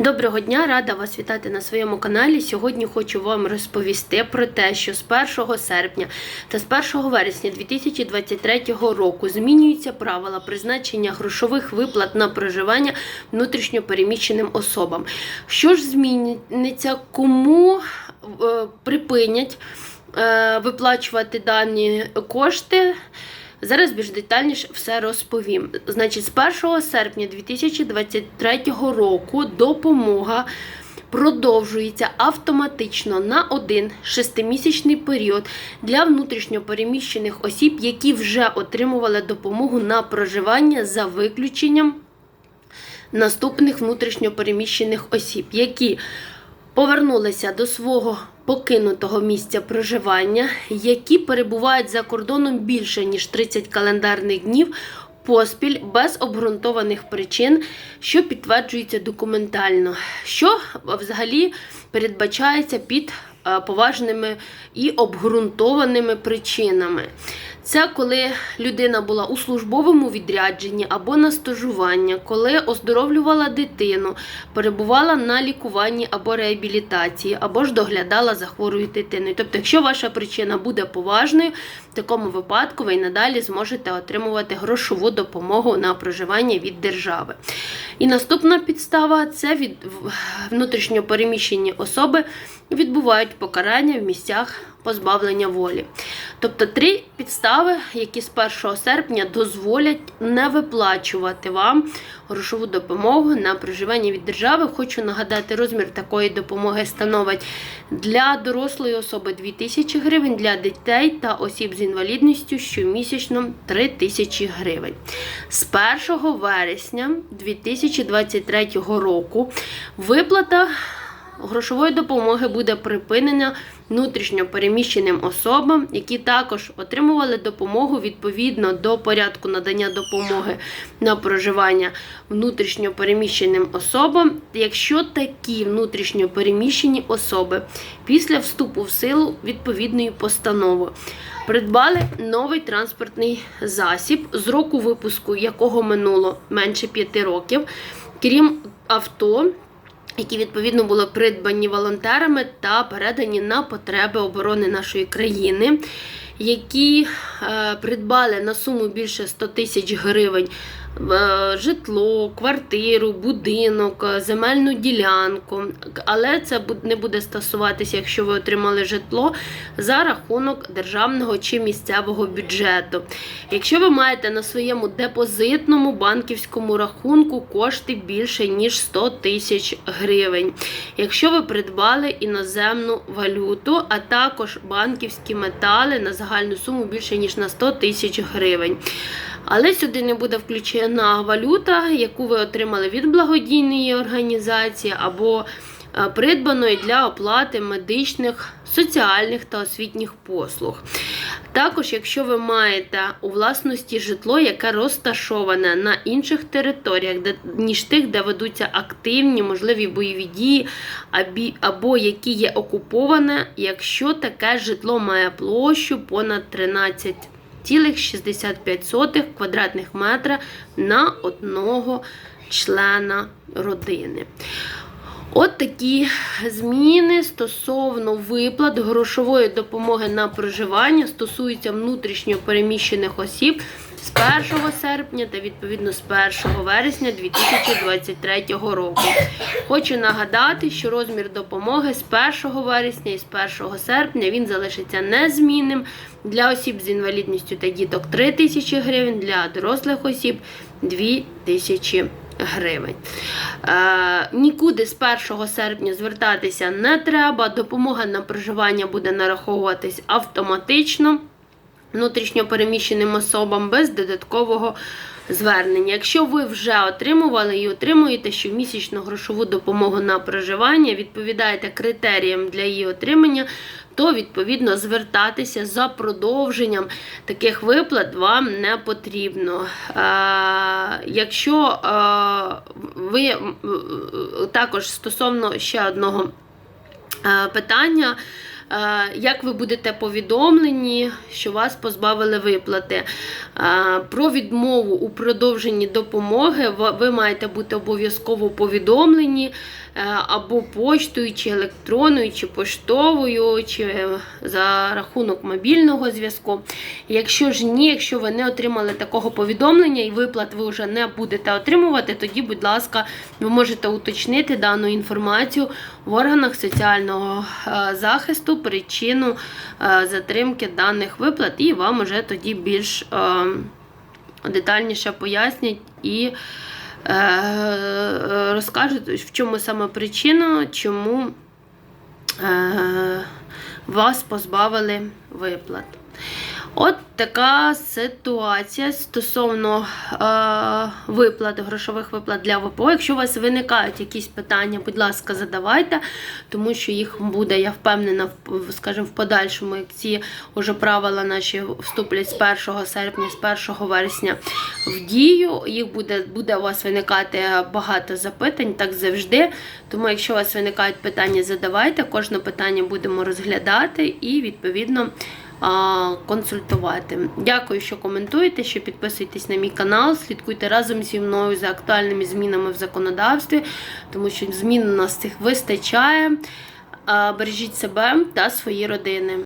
Доброго дня, рада вас вітати на своєму каналі. Сьогодні хочу вам розповісти про те, що з 1 серпня та з 1 вересня 2023 року змінюються правила призначення грошових виплат на проживання внутрішньопереміщеним особам. Що ж зміниться, кому е, припинять е, виплачувати дані кошти? Зараз більш детальніше все розповім. Значить, з 1 серпня 2023 року допомога продовжується автоматично на один шестимісячний період для внутрішньопереміщених осіб, які вже отримували допомогу на проживання за виключенням наступних внутрішньопереміщених осіб, які повернулися до свого покинутого місця проживання, які перебувають за кордоном більше ніж 30 календарних днів. Поспіль без обґрунтованих причин, що підтверджується документально, що взагалі передбачається під е, поважними і обґрунтованими причинами. Це коли людина була у службовому відрядженні або на стажування, коли оздоровлювала дитину, перебувала на лікуванні або реабілітації, або ж доглядала за хворою дитиною. Тобто, якщо ваша причина буде поважною, в такому випадку ви й надалі зможете отримувати грошову допомогу на проживання від держави. І наступна підстава це від внутрішньопереміщені особи відбувають покарання в місцях позбавлення волі. Тобто три підстави, які з 1 серпня дозволять не виплачувати вам грошову допомогу на проживання від держави. Хочу нагадати, розмір такої допомоги становить для дорослої особи 2000 гривень, для дітей та осіб з інвалідністю щомісячно 3000 гривень. З 1 вересня 2023 року виплата грошової допомоги буде припинена внутрішньо переміщеним особам, які також отримували допомогу відповідно до порядку надання допомоги на проживання внутрішньо переміщеним особам, якщо такі внутрішньо переміщені особи після вступу в силу відповідної постанови. Придбали новий транспортний засіб, з року випуску якого минуло менше 5 років, крім авто, які відповідно були придбані волонтерами та передані на потреби оборони нашої країни, які е, придбали на суму більше 100 тисяч гривень е, житло, квартиру, будинок, е, земельну ділянку. Але це не буде стосуватися, якщо ви отримали житло за рахунок державного чи місцевого бюджету. Якщо ви маєте на своєму депозитному банківському рахунку кошти більше ніж 100 тисяч гривень. Якщо ви придбали іноземну валюту, а також банківські метали на загальну суму більше ніж на 100 тисяч гривень. Але сюди не буде включена валюта, яку ви отримали від благодійної організації або е, придбаної для оплати медичних, соціальних та освітніх послуг. Також, якщо ви маєте у власності житло, яке розташоване на інших територіях, де, ніж тих, де ведуться активні, можливі бойові дії, або які є окуповане, якщо таке житло має площу понад 13 0,65 квадратних метра на одного члена родини. От такі зміни стосовно виплат грошової допомоги на проживання стосуються внутрішньо переміщених осіб з 1 серпня та відповідно з 1 вересня 2023 року. Хочу нагадати, що розмір допомоги з 1 вересня і з 1 серпня він залишиться незмінним для осіб з інвалідністю та діток 3 тисячі гривень, для дорослих осіб 2 тисячі гривень. Е, Нікуди з 1 серпня звертатися не треба. Допомога на проживання буде нараховуватись автоматично внутрішньопереміщеним особам без додаткового звернення. Якщо ви вже отримували і отримуєте щомісячну грошову допомогу на проживання, відповідаєте критеріям для її отримання, то відповідно звертатися за продовженням таких виплат вам не потрібно. Е, якщо е, ви також стосовно ще одного е, питання. Як ви будете повідомлені, що вас позбавили виплати. Про відмову у продовженні допомоги ви- маєте бути обов'язково повідомлені е, або поштою, чи електронною, чи поштовою, чи за рахунок мобільного зв'язку. Якщо ж ні, якщо ви не отримали такого повідомлення і виплат ви вже не будете отримувати, тоді, будь ласка, ви можете уточнити дану інформацію в органах соціального е, захисту, причину е, затримки даних виплат, і вам уже тоді більш е, детальніше пояснять і е, розкажуть, в чому саме причина, чому вас позбавили виплат. От така ситуація стосовно е, виплат, грошових виплат для ВПО. Якщо у вас виникають якісь питання, будь ласка, задавайте, тому що їх буде, я впевнена, в- скажімо, в подальшому, як ці уже правила наші вступлять з 1 серпня, з 1 вересня в дію. Їх буде, буде у вас виникати багато запитань, так завжди. Тому, якщо у вас виникають питання, задавайте. Кожне питання будемо розглядати і відповідно консультувати. Дякую, що коментуєте, що підписуєтесь на мій канал, слідкуйте разом зі мною за актуальними змінами в законодавстві, тому що змін у нас цих вистачає. Бережіть себе та свої родини.